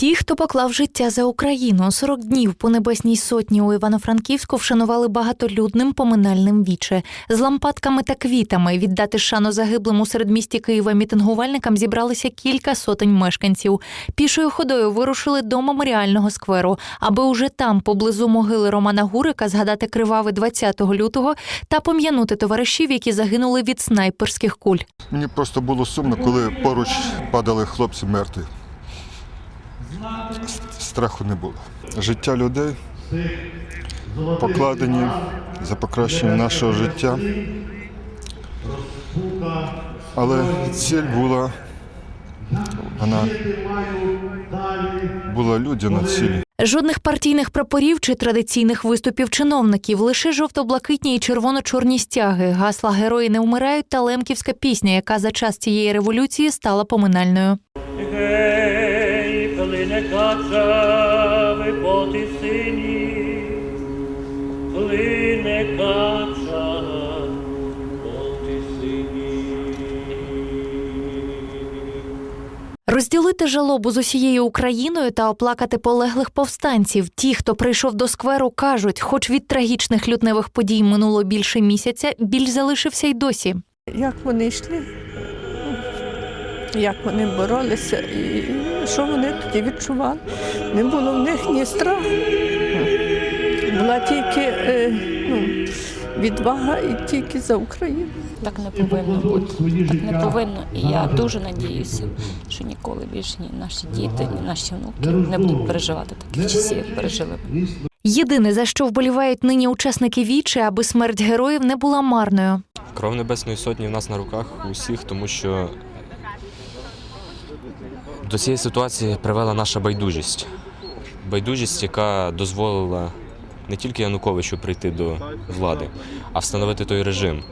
Ті, хто поклав життя за Україну, 40 днів по небесній сотні у Івано-Франківську вшанували багатолюдним поминальним віче. З лампадками та квітами віддати шану загиблим у середмісті Києва мітингувальникам зібралися кілька сотень мешканців. Пішою ходою вирушили до меморіального скверу, аби уже там, поблизу могили Романа Гурика, згадати криваве 20 лютого та пом'янути товаришів, які загинули від снайперських куль. Мені просто було сумно, коли поруч падали хлопці мертві. Страху не було. Життя людей покладені за покращення нашого життя. Але ціль була, вона була людяна ціль. Жодних партійних прапорів чи традиційних виступів чиновників, лише жовто-блакитні і червоно-чорні стяги, гасла герої не вмирають та лемківська пісня, яка за час цієї революції стала поминальною. Гей, плине ви поти сині, плине кача, поти сині. Розділити жалобу з усією Україною та оплакати полеглих повстанців. Ті, хто прийшов до скверу, кажуть, хоч від трагічних лютневих подій минуло більше місяця, біль залишився й досі. як вони йшли, як вони боролися і що вони тоді відчували. Не було в них ні страху. Була тільки е, ну, відвага і тільки за Україну. Так не повинно бути. Так не повинно. І я дуже надіюся, що ніколи більше ні наші діти, ні наші внуки не будуть переживати таких часів, як пережили. Єдине, за що вболівають нині учасники вічі, аби смерть героїв не була марною. Кров Небесної Сотні в нас на руках у всіх, тому що до цієї ситуації привела наша байдужість. Байдужість, яка дозволила не тільки Януковичу прийти до влади, а встановити той режим,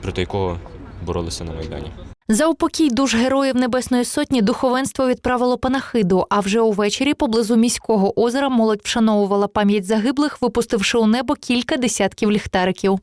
проти якого боролися на Майдані. За упокій душ героїв Небесної Сотні духовенство відправило панахиду. А вже увечері поблизу міського озера молодь вшановувала пам'ять загиблих, випустивши у небо кілька десятків ліхтариків.